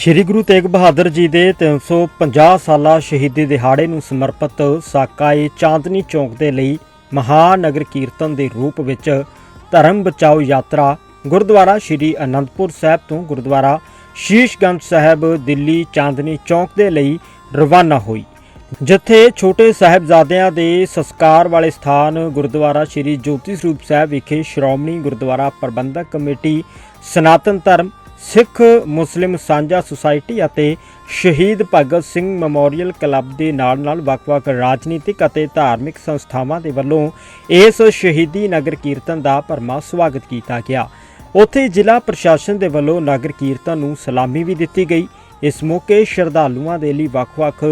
ਸ਼੍ਰੀ ਗੁਰੂ ਤੇਗ ਬਹਾਦਰ ਜੀ ਦੇ 350 ਸਾਲਾ ਸ਼ਹੀਦੀ ਦਿਹਾੜੇ ਨੂੰ ਸਮਰਪਿਤ ਸਾਕਾਏ ਚਾਂਦਨੀ ਚੌਂਕ ਦੇ ਲਈ ਮਹਾਨਗਰ ਕੀਰਤਨ ਦੇ ਰੂਪ ਵਿੱਚ ਧਰਮ ਬਚਾਓ ਯਾਤਰਾ ਗੁਰਦੁਆਰਾ ਸ਼੍ਰੀ ਅਨੰਦਪੁਰ ਸਾਹਿਬ ਤੋਂ ਗੁਰਦੁਆਰਾ ਸ਼ੀਸ਼ਗੰਜ ਸਾਹਿਬ ਦਿੱਲੀ ਚਾਂਦਨੀ ਚੌਂਕ ਦੇ ਲਈ ਰਵਾਨਾ ਹੋਈ। ਜਿੱਥੇ ਛੋਟੇ ਸਾਹਿਬਜ਼ਾਦਿਆਂ ਦੇ ਸੰਸਕਾਰ ਵਾਲੇ ਸਥਾਨ ਗੁਰਦੁਆਰਾ ਸ਼੍ਰੀ ਜੋਤੀ ਸਰੂਪ ਸਾਹਿਬ ਵਿਖੇ ਸ਼੍ਰੋਮਣੀ ਗੁਰਦੁਆਰਾ ਪ੍ਰਬੰਧਕ ਕਮੇਟੀ, ਸਨਾਤਨ ਧਰਮ ਸਿੱਖ, ਮੁਸਲਿਮ, ਸਾਂਝਾ ਸੁਸਾਇਟੀ ਅਤੇ ਸ਼ਹੀਦ ਭਗਤ ਸਿੰਘ ਮੈਮੋਰੀਅਲ ਕਲੱਬ ਦੇ ਨਾਲ-ਨਾਲ ਵੱਖ-ਵੱਖ ਰਾਜਨੀਤਿਕ ਅਤੇ ਧਾਰਮਿਕ ਸੰਸਥਾਵਾਂ ਦੇ ਵੱਲੋਂ ਇਸ ਸ਼ਹੀਦੀ ਨਗਰ ਕੀਰਤਨ ਦਾ ਭਰਮਾ ਸਵਾਗਤ ਕੀਤਾ ਗਿਆ। ਉੱਥੇ ਜ਼ਿਲ੍ਹਾ ਪ੍ਰਸ਼ਾਸਨ ਦੇ ਵੱਲੋਂ ਨਗਰ ਕੀਰਤਨ ਨੂੰ ਸਲਾਮੀ ਵੀ ਦਿੱਤੀ ਗਈ। ਇਸ ਮੌਕੇ ਸ਼ਰਧਾਲੂਆਂ ਦੇ ਲਈ ਵੱਖ-ਵੱਖ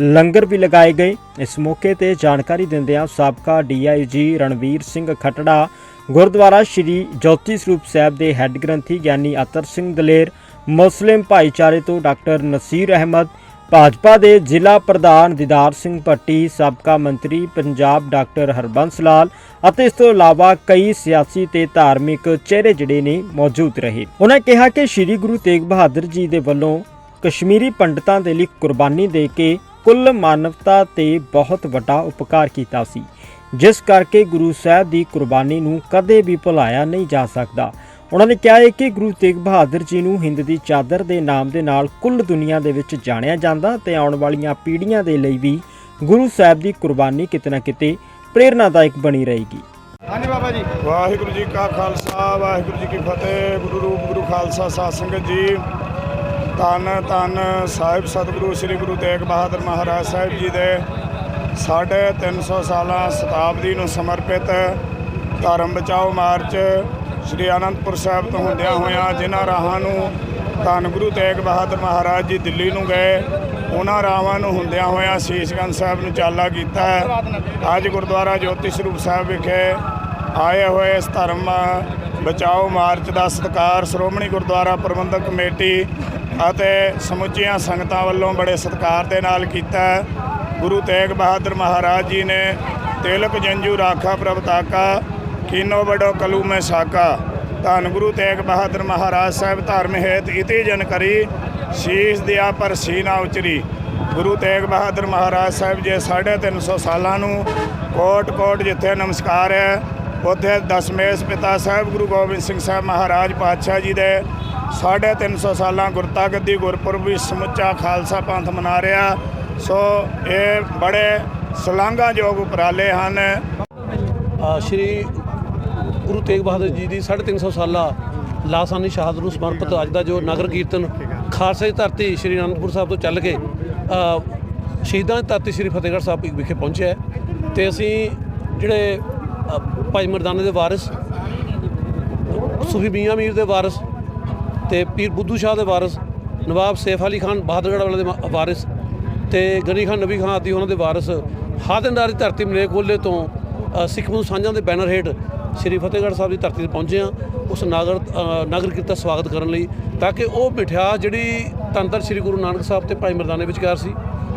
ਲੰਗਰ ਵੀ ਲਗਾਏ ਗਏ। ਇਸ ਮੌਕੇ ਤੇ ਜਾਣਕਾਰੀ ਦਿੰਦਿਆਂ ਸਾਬਕਾ ਡੀਆਈਜੀ ਰਣਵੀਰ ਸਿੰਘ ਖੱਟੜਾ ਗੁਰਦੁਆਰਾ ਸ਼੍ਰੀ ਜੋਤੀ ਸਰੂਪ ਸਾਹਿਬ ਦੇ ਹੈੱਡ ਗ੍ਰੰਥੀ ਗਿਆਨੀ ਅਤਰ ਸਿੰਘ ਦਲੇਰ, ਮੁਸਲਿਮ ਭਾਈਚਾਰੇ ਤੋਂ ਡਾਕਟਰ ਨਸੀਰ ਅਹਿਮਦ, ਭਾਜਪਾ ਦੇ ਜ਼ਿਲ੍ਹਾ ਪ੍ਰਧਾਨ ਦਿਦਾਰ ਸਿੰਘ ਭੱਟੀ, ਸਾਬਕਾ ਮੰਤਰੀ ਪੰਜਾਬ ਡਾਕਟਰ ਹਰਬੰਸ ਲਾਲ ਅਤੇ ਇਸ ਤੋਂ ਇਲਾਵਾ ਕਈ ਸਿਆਸੀ ਤੇ ਧਾਰਮਿਕ ਚਿਹਰੇ ਜਿਹੜੇ ਨੇ ਮੌਜੂਦ ਰਹੇ। ਉਹਨਾਂ ਕਿਹਾ ਕਿ ਸ੍ਰੀ ਗੁਰੂ ਤੇਗ ਬਹਾਦਰ ਜੀ ਦੇ ਵੱਲੋਂ ਕਸ਼ਮੀਰੀ ਪੰਡਤਾਂ ਦੇ ਲਈ ਕੁਰਬਾਨੀ ਦੇ ਕੇ ਕੁੱਲ ਮਾਨਵਤਾ ਤੇ ਬਹੁਤ ਵੱਡਾ ਉਪਕਾਰ ਕੀਤਾ ਸੀ। ਜਿਸ ਕਰਕੇ ਗੁਰੂ ਸਾਹਿਬ ਦੀ ਕੁਰਬਾਨੀ ਨੂੰ ਕਦੇ ਵੀ ਭੁਲਾਇਆ ਨਹੀਂ ਜਾ ਸਕਦਾ। ਉਹਨਾਂ ਨੇ ਕਿਹਾ ਹੈ ਕਿ ਗੁਰੂ ਤੇਗ ਬਹਾਦਰ ਜੀ ਨੂੰ ਹਿੰਦ ਦੀ ਚਾਦਰ ਦੇ ਨਾਮ ਦੇ ਨਾਲ ਕੁੱਲ ਦੁਨੀਆ ਦੇ ਵਿੱਚ ਜਾਣਿਆ ਜਾਂਦਾ ਤੇ ਆਉਣ ਵਾਲੀਆਂ ਪੀੜ੍ਹੀਆਂ ਦੇ ਲਈ ਵੀ ਗੁਰੂ ਸਾਹਿਬ ਦੀ ਕੁਰਬਾਨੀ ਕਿਤੇ ਨਾ ਕਿਤੇ ਪ੍ਰੇਰਨਾਦਾਇਕ ਬਣੀ ਰਹੇਗੀ। ਹਾਂਜੀ ਬਾਬਾ ਜੀ। ਵਾਹਿਗੁਰੂ ਜੀ ਕਾ ਖਾਲਸਾ ਵਾਹਿਗੁਰੂ ਜੀ ਕੀ ਫਤਿਹ ਗੁਰੂ ਰੂਪ ਗੁਰੂ ਖਾਲਸਾ ਸਾਧ ਸੰਗਤ ਜੀ। ਧੰਨ ਧੰਨ ਸਾਹਿਬ ਸਤਿਗੁਰੂ ਸ੍ਰੀ ਗੁਰੂ ਤੇਗ ਬਹਾਦਰ ਮਹਾਰਾਜ ਸਾਹਿਬ ਜੀ ਦੇ ਸਾਢੇ 300 ਸਾਲਾਂ ਸ਼ਤਾਬਦੀ ਨੂੰ ਸਮਰਪਿਤ ਧਰਮ ਬਚਾਓ ਮਾਰਚ ਸ੍ਰੀ ਅਨੰਦਪੁਰ ਸਾਹਿਬ ਤੋਂ ਹੁੰਦਿਆਂ ਹੋਇਆਂ ਜਿਨ੍ਹਾਂ ਰਾਹਾਂ ਨੂੰ ਧੰਨ ਗੁਰੂ ਤੇਗ ਬਹਾਦਰ ਮਹਾਰਾਜ ਜੀ ਦਿੱਲੀ ਨੂੰ ਗਏ, ਉਹਨਾਂ ਰਾਵਾਂ ਨੂੰ ਹੁੰਦਿਆਂ ਹੋਇਆਂ ਸੀਸਗੰਜ ਸਾਹਿਬ ਨੂੰ ਚਾਲਾ ਕੀਤਾ। ਅੱਜ ਗੁਰਦੁਆਰਾ ਜੋਤੀ ਸਰੂਪ ਸਾਹਿਬ ਵਿਖੇ ਆਏ ਹੋਏ ਇਸ ਧਰਮ ਬਚਾਓ ਮਾਰਚ ਦਾ ਸਤਿਕਾਰ ਸ਼੍ਰੋਮਣੀ ਗੁਰਦੁਆਰਾ ਪ੍ਰਬੰਧਕ ਕਮੇਟੀ ਅਤੇ ਸਮੁੱਚੀਆਂ ਸੰਗਤਾਂ ਵੱਲੋਂ ਬੜੇ ਸਤਿਕਾਰ ਦੇ ਨਾਲ ਕੀਤਾ। ਗੁਰੂ ਤੇਗ ਬਹਾਦਰ ਮਹਾਰਾਜ ਜੀ ਨੇ ਤਿਲਕ ਜੰਜੂ ਰਾਖਾ ਪ੍ਰਭਤਾਕਾ ਕੀਨੋ ਬੜੋ ਕਲੂ ਮੈਂ ਸਾਕਾ। ਧੰਨ ਗੁਰੂ ਤੇਗ ਬਹਾਦਰ ਮਹਾਰਾਜ ਸਾਹਿਬ ਧਰਮ ਹੇਤ ਇਤੀ ਜਨ ਕਰੀ, ਸ਼ੀਸ਼ ਦਿਆ ਪਰ ਸੀਨਾ ਉਚਰੀ। ਗੁਰੂ ਤੇਗ ਬਹਾਦਰ ਮਹਾਰਾਜ ਸਾਹਿਬ ਜੀ 350 ਸਾਲਾਂ ਨੂੰ ਕੋਟ ਕੋਟ ਜਿੱਥੇ ਨਮਸਕਾਰ ਹੈ, ਉੱਥੇ ਦਸਮੇਸ਼ ਪਿਤਾ ਸਾਹਿਬ ਗੁਰੂ ਗੋਬਿੰਦ ਸਿੰਘ ਸਾਹਿਬ ਮਹਾਰਾਜ ਪਾਤਸ਼ਾਹ ਜੀ ਦੇ 350 ਸਾਲਾਂ ਗੁਰਤਾ ਗੱਦੀ ਗੁਰਪੁਰਬ ਵੀ ਸਮੁੱਚਾ ਖਾਲਸਾ ਪੰਥ ਮਨਾ ਰਿਹਾ। ਸੋ ਇਹ ਬੜੇ ਸ਼ਲਾਘਾਯੋਗ ਉਪਰਾਲੇ ਹਨ। ਸ਼੍ਰੀ ਗੁਰੂ ਤੇਗ ਬਹਾਦਰ ਜੀ ਦੀ 350 ਸਾਲਾ ਲਾਸਾਨੀ ਸ਼ਹਾਦਤ ਨੂੰ ਸਮਰਪਿਤ ਅੱਜ ਦਾ ਜੋ ਨਗਰ ਕੀਰਤਨ ਖਾਲਸਾ ਦੀ ਧਰਤੀ ਸ਼੍ਰੀ ਅਨੰਦਪੁਰ ਸਾਹਿਬ ਤੋਂ ਚੱਲ ਕੇ ਸ਼ਹੀਦਾਂ ਦੀ ਧਰਤੀ ਸ਼੍ਰੀ ਫਤਿਹਗੜ੍ਹ ਸਾਹਿਬ ਵਿਖੇ ਪਹੁੰਚਿਆ ਹੈ। ਤੇ ਅਸੀਂ ਜਿਹੜੇ ਭਾਈ ਮਰਦਾਨੇ ਦੇ ਵਾਰਿਸ ਸੂਫੀ ਮੀਆਂ ਮੀਰ ਦੇ ਵਾਰਿਸ ਤੇ ਪੀਰ ਬੁੱਧੂ ਸ਼ਾਹ ਦੇ ਵਾਰਿਸ ਨਵਾਬ ਸੈਫ ਅਲੀ ਖਾਨ ਬਹਾਦਰਗੜ੍ਹ ਵਾਲੇ ਦੇ ਵਾਰਿਸ ਤੇ ਗਨੀ ਖਾਨ ਨਬੀ ਖਾਨ ਆਦਿ ਉਹਨਾਂ ਦੇ ਵਾਰਿਸ। ਹਾਦਨਦਾਰ ਦੀ ਧਰਤੀ ਮਲੇਕੋਲੇ ਤੋਂ ਸਿੱਖ ਨੂੰ ਸਾਂਝਾਂ ਦੇ ਬੈਨਰ ਹੇਠ ਸ੍ਰੀ ਫਤਿਹਗੜ੍ਹ ਸਾਹਿਬ ਦੀ ਧਰਤੀ ਤੇ ਪਹੁੰਚੇ ਆ ਉਸ ਨਾਗਰ ਅ, ਨਗਰ ਕੀਰਤਨ ਸਵਾਗਤ ਕਰਨ ਲਈ ਤਾਂ ਕਿ ਉਹ ਮਿਠਿਆਸ ਜਿਹੜੀ ਤੰਤਰ ਸ੍ਰੀ ਗੁਰੂ ਨਾਨਕ ਸਾਹਿਬ ਤੇ ਭਾਈ ਮਰਦਾਨੇ ਵਿਚਕਾਰ ਸੀ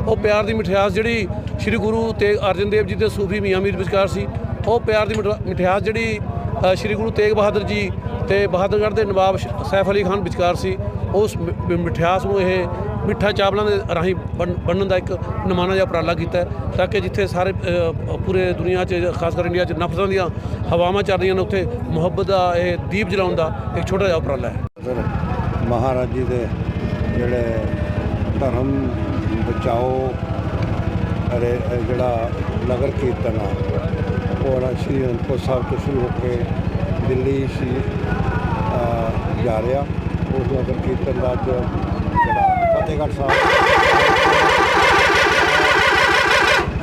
ਉਹ ਪਿਆਰ ਦੀ ਮਿਠਿਆਸ ਜਿਹੜੀ ਸ੍ਰੀ ਗੁਰੂ ਤੇ ਅਰਜਨ ਦੇਵ ਜੀ ਤੇ ਸੂਫੀ ਮੀਆਂ ਮੀਰ ਵਿਚਕਾਰ ਸੀ ਉਹ ਪਿਆਰ ਦੀ ਮਿਠ- ਮਿਠਿਆਸ ਜਿਹੜੀ ਸ਼੍ਰੀ ਗੁਰੂ ਤੇਗ ਬਹਾਦਰ ਜੀ ਤੇ ਬਹਾਦਰਗੜ੍ਹ ਦੇ ਨਵਾਬ ਸੈਫ ਅਲੀ ਖਾਨ ਵਿਚਕਾਰ ਸੀ ਉਸ ਮਿ- ਮਿਠਿਆਸ ਨੂੰ ਇਹ ਮਿੱਠਾ ਚਾਵਲਾਂ ਦੇ ਰਾਹੀਂ ਬਣ- ਬਣਨ ਦਾ ਇੱਕ ਨਮਾਨਾ ਜਿਹਾ ਉਪਰਾਲਾ ਕੀਤਾ ਹੈ, ਤਾਂ ਕਿ ਜਿੱਥੇ ਸਾਰੇ ਪੂਰੇ ਦੁਨੀਆ 'ਚ, ਖਾਸ ਕਰ ਇੰਡੀਆ 'ਚ ਨਫ਼ਰਤਾਂ ਦੀਆਂ ਹਵਾਵਾਂ ਚੱਲ ਰਹੀਆਂ ਨੇ, ਉੱਥੇ ਮੁਹੱਬਤ ਦਾ ਇਹ ਦੀਪ ਜਲਾਉਣ ਦਾ ਇੱਕ ਛੋਟਾ ਜਿਹਾ ਉਪਰਾਲਾ ਹੈ। ਫਿਰ ਮਹਾਰਾਜ ਜੀ ਦੇ ਜਿਹੜੇ ਧਰਮ ਬਚਾਓ, ਅਰੇ ਜਿਹੜਾ ਨਗਰ ਕੀਰਤਨ ਆ, ਉਹ ਸ਼੍ਰੀ ਅਨੰਦਪੁਰ ਸਾਹਿਬ ਤੋਂ ਸ਼ੁਰੂ ਹੋ ਕੇ ਦਿੱਲੀ ਸ਼੍ਰੀ ਜਾ ਰਿਹਾ। ਉਸ ਨਗਰ ਕੀਰਤਨ ਦਾ ਅੱਜ ਜਿਹੜਾ ਫਤਿਹਗੜ੍ਹ ਸਾਹਿਬ।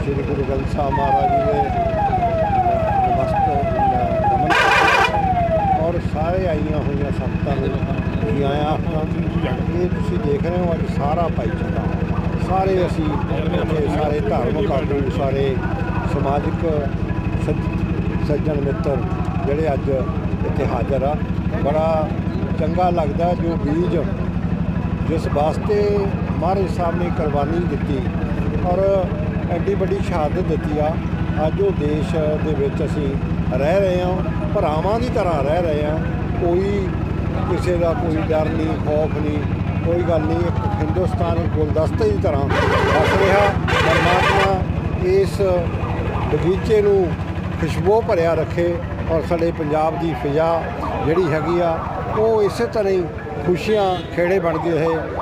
ਸ਼੍ਰੀ ਗੁਰੂ ਗ੍ਰੰਥ ਸਾਹਿਬ ਮਹਾਰਾਜ ਜੀ ਦੇ ਨਮਸਤ ਔਰ ਸਾਰੇ ਆਈਆਂ ਹੋਈਆਂ ਸੰਗਤਾਂ ਨੂੰ ਕੀ ਆਇਆ ਇਹ ਤੁਸੀਂ ਦੇਖ ਰਹੇ ਹੋ ਅੱਜ ਸਾਰਾ ਭਾਈਚਾਰਾ। ਸਾਰੇ ਅਸੀਂ ਇੱਥੇ ਸਾਰੇ ਧਾਰਮਿਕ ਆਗੂ, ਸਾਰੇ ਸਮਾਜਿਕ ਸੱਜ- ਸੱਜਣ ਮਿੱਤਰ ਜਿਹੜੇ ਅੱਜ ਇੱਥੇ ਹਾਜ਼ਰ ਆ। ਬੜਾ ਚੰਗਾ ਲੱਗਦਾ ਜੋ ਬੀਜ ਜਿਸ ਵਾਸਤੇ ਮਹਾਰਾਜ ਸਾਹਿਬ ਨੇ ਕੁਰਬਾਨੀ ਦਿੱਤੀ ਔਰ ਐਡੀ ਵੱਡੀ ਸ਼ਹਾਦਤ ਦਿੱਤੀ ਆ। ਅੱਜ ਉਹ ਦੇਸ਼ ਦੇ ਵਿੱਚ ਅਸੀਂ ਰਹਿ ਰਹੇ ਹਾਂ, ਭਰਾਵਾਂ ਦੀ ਤਰ੍ਹਾਂ ਰਹਿ ਰਹੇ ਹਾਂ। ਕੋਈ ਕਿਸੇ ਦਾ ਕੋਈ ਡਰ ਨਹੀਂ, ਖੌਫ ਨਹੀਂ, ਕੋਈ ਗੱਲ ਨਹੀਂ। ਇੱਕ ਹਿੰਦੁਸਤਾਨ ਗੁਲਦਸਤੇ ਦੀ ਤਰ੍ਹਾਂ ਵਸ ਰਿਹਾ। ਪਰਮਾਤਮਾ ਇਸ ਬਗੀਚੇ ਨੂੰ ਖੁਸ਼ਬੂ ਭਰਿਆ ਰੱਖੇ ਔਰ ਸਾਡੇ ਪੰਜਾਬ ਦੀ ਫਿਜ਼ਾ ਜਿਹੜੀ ਹੈਗੀ ਆ, ਉਹ ਇਸੇ ਤਰ੍ਹਾਂ ਹੀ ਖੁਸ਼ੀਆਂ ਖੇੜੇ ਬਣਦੀ ਰਹੇ।